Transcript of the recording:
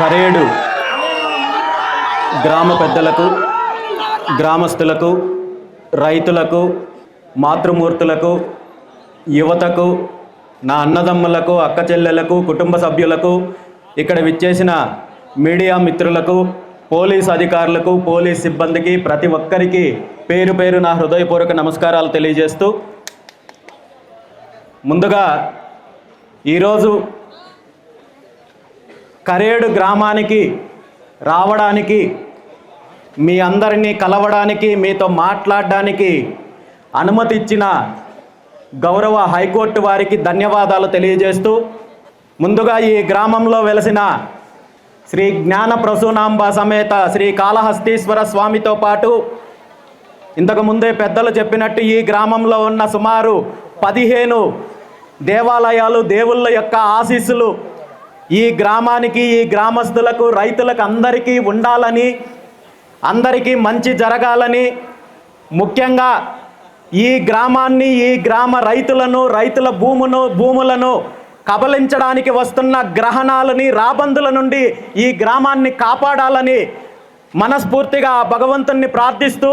parade గ్రామ పెద్దలకు గ్రామస్తులకు రైతులకు మాతృమూర్తులకు యువతకు నా అన్నదమ్ములకు అక్క చెల్లెలకు కుటుంబ సభ్యులకు ఇక్కడ విచ్చేసిన మీడియా మిత్రులకు పోలీస్ అధికారులకు పోలీస్ సిబ్బందికి ప్రతి ఒక్కరికి పేరు పేరు నా హృదయపూర్వక నమస్కారాలు తెలియజేస్తూ ముందుగా ఈరోజు కరేడు గ్రామానికి రావడానికి మీ అందరినీ కలవడానికి మీతో మాట్లాడడానికి అనుమతి ఇచ్చిన గౌరవ హైకోర్టు వారికి ధన్యవాదాలు తెలియజేస్తూ ముందుగా ఈ గ్రామంలో వెలసిన శ్రీ జ్ఞాన ప్రసూనాంబ సమేత శ్రీ కాళహస్తీశ్వర స్వామితో పాటు ఇంతకు ముందే పెద్దలు చెప్పినట్టు ఈ గ్రామంలో ఉన్న సుమారు పదిహేను దేవాలయాలు దేవుళ్ళ యొక్క ఆశీస్సులు ఈ గ్రామానికి ఈ గ్రామస్తులకు రైతులకు అందరికీ ఉండాలని అందరికీ మంచి జరగాలని ముఖ్యంగా ఈ గ్రామాన్ని ఈ గ్రామ రైతులను రైతుల భూమును భూములను కబలించడానికి వస్తున్న గ్రహణాలని రాబందుల నుండి ఈ గ్రామాన్ని కాపాడాలని మనస్ఫూర్తిగా భగవంతుణ్ణి ప్రార్థిస్తూ